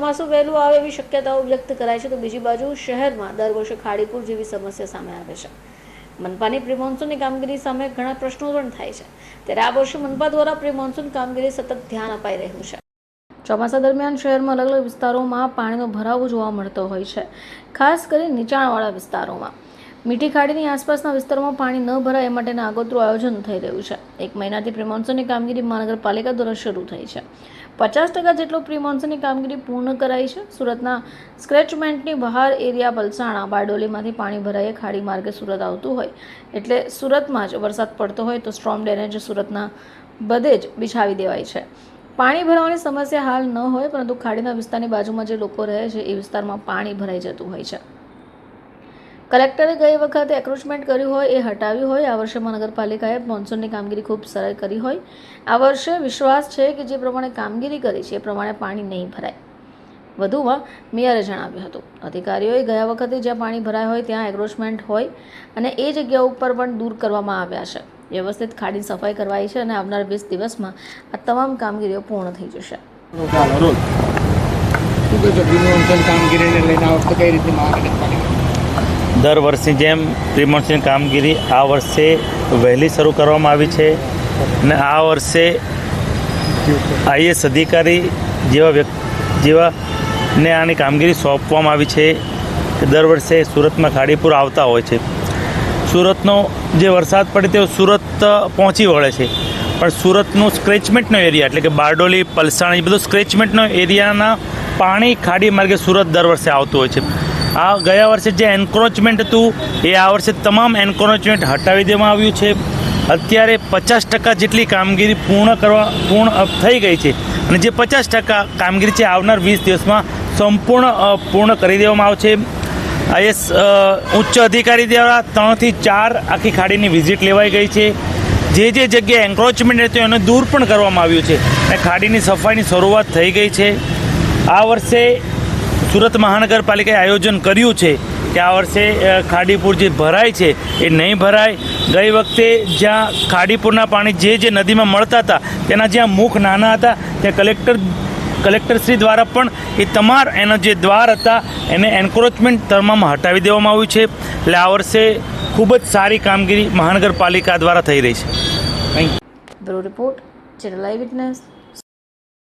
ચોમાસું વહેલું આવે એવી શક્યતાઓ વ્યક્ત કરાય છે તો બીજી બાજુ શહેરમાં દર વર્ષે ખાડીપુર જેવી સમસ્યા સામે આવે છે. મનપાની પ્રિમોન્સૂનની કામગીરી સામે ઘણા પ્રશ્નો પણ થાય છે. ત્યારે આ વર્ષે મનપા દ્વારા પ્રિમોન્સૂન કામગીરી સતત ધ્યાન અપાઈ રહ્યું છે. ચોમાસા દરમિયાન શહેરમાં અલગ અલગ વિસ્તારોમાં પાણીનો ભરાવો જોવા મળતો હોય છે. ખાસ કરી નીચાણવાળા વિસ્તારોમાં. મીઠી ખાડીની આસપાસના વિસ્તારોમાં પાણી ન ભરાય એ માટેના આગોતરું આયોજન થઈ રહ્યું છે. એક મહિનાથી પ્રિમોન્સનની કામગીરી મહાનગરપાલિકા દ્વારા શરૂ થઈ છે. પચાસ ટકા જેટલો પ્રિમોન્સનની કામગીરી પૂર્ણ કરાઈ છે. સુરતના સ્ક્રેચમેન્ટની બહાર એરિયા પલસાણા, બારડોલીમાંથી પાણી ભરાઈએ ખાડી માર્ગે સુરત આવતું હોય. એટલે સુરતમાં જ વરસાદ પડતો હોય તો સ્ટ્રોમ ડેનેજ સુરતના બધે જ બિછાવી દેવાય છે. પાણી ભરાવાની સમસ્યા હાલ ન હોય, પરંતુ ખાડીના વિસ્તારની બાજુમાં જે લોકો રહે છે એ વિસ્તારમાં પાણી ભરાઈ જતું હોય છે. કલેક્ટરે ગઈ વખતે એક્રોચમેન્ટ કર્યું હોય એ હટાવ્યું હોય. આ વર્ષે મહાનગરપાલિકાએ મોન્સૂનની કામગીરી ખૂબ સરળ કરી હોય. આ વર્ષે વિશ્વાસ છે કે જે પ્રમાણે કામગીરી કરી છે એ પ્રમાણે પાણી નહીં ભરાય. વધુમાં મેયરે જણાવ્યું હતું. અધિકારીઓએ ગયા વખતે જ્યાં પાણી ભરાય હોય ત્યાં એક્રોચમેન્ટ હોય અને એ જગ્યા ઉપર પણ દૂર કરવામાં આવ્યા છે. વ્યવસ્થિત ખાડી સફાઈ કરવાઈ છે અને આવનાર વીસ દિવસમાં આ તમામ કામગીરીઓ પૂર્ણ થઈ જશે. કામગીરીને લઈને કઈ રીતે દર વર્ષની જેમ પ્રિમોન્સની કામગીરી આ વર્ષે વહેલી શરૂ કરવામાં આવી છે અને આ વર્ષે આઈએસ અધિકારી જેવા વ્યક્તિ જેવા ને આની કામગીરી સોંપવામાં આવી છે કે દર વર્ષે સુરતમાં ખાડીપુર આવતા હોય છે. સુરતનો જે વરસાદ પડે તેઓ સુરત પહોંચી વળે છે. પણ સુરતનું સ્ક્રેચમેન્ટનો એરિયા એટલે કે બારડોલી, પલસાણ, એ બધું સ્ક્રેચમેન્ટનો એરિયાના પાણી ખાડી માર્ગે સુરત દર વર્ષે આવતું હોય છે. આ ગયા વર્ષે જે એન્ક્રોચમેન્ટ હતું, એ આ વર્ષે તમામ એન્ક્રોચમેન્ટ હટાવી દેવામાં આવ્યું છે. અત્યારે પચાસ ટકા જેટલી કામગીરી પૂર્ણ કરવા, પૂર્ણ થઈ ગઈ છે. અને જે પચાસ ટકા કામગીરી છે, આવનાર વીસ દિવસમાં સંપૂર્ણ પૂર્ણ કરી દેવામાં આવશે. આઈએસ ઉચ્ચ અધિકારી દ્વારા ત્રણથી ચાર આખી ખાડીની વિઝિટ લેવાઈ ગઈ છે. જે જે જગ્યાએ એન્ક્રોચમેન્ટ હતું એને દૂર પણ કરવામાં આવ્યું છે. અને ખાડીની સફાઈની શરૂઆત થઈ ગઈ છે. આ વર્ષે સુરત મહાનગરપાલિકાએ આયોજન કર્યું છે કે આ વર્ષે ખાડીપુર જે ભરાય છે, એ નહીં ભરાય. ગઈ વખતે જ્યાં ખાડીપુરના પાણી જે જે નદીમાં મળતા હતા, તેના જ્યાં મુખ નાના હતા, ત્યાં કલેક્ટર, કલેક્ટરશ્રી દ્વારા પણ એ તમાર એના જે દ્વાર હતા, એને એન્ક્રોચમેન્ટ તમામ હટાવી દેવામાં આવ્યું છે. એટલે આ વર્ષે ખૂબ જ સારી કામગીરી મહાનગરપાલિકા દ્વારા થઈ રહી છે. Report, channel eye witness.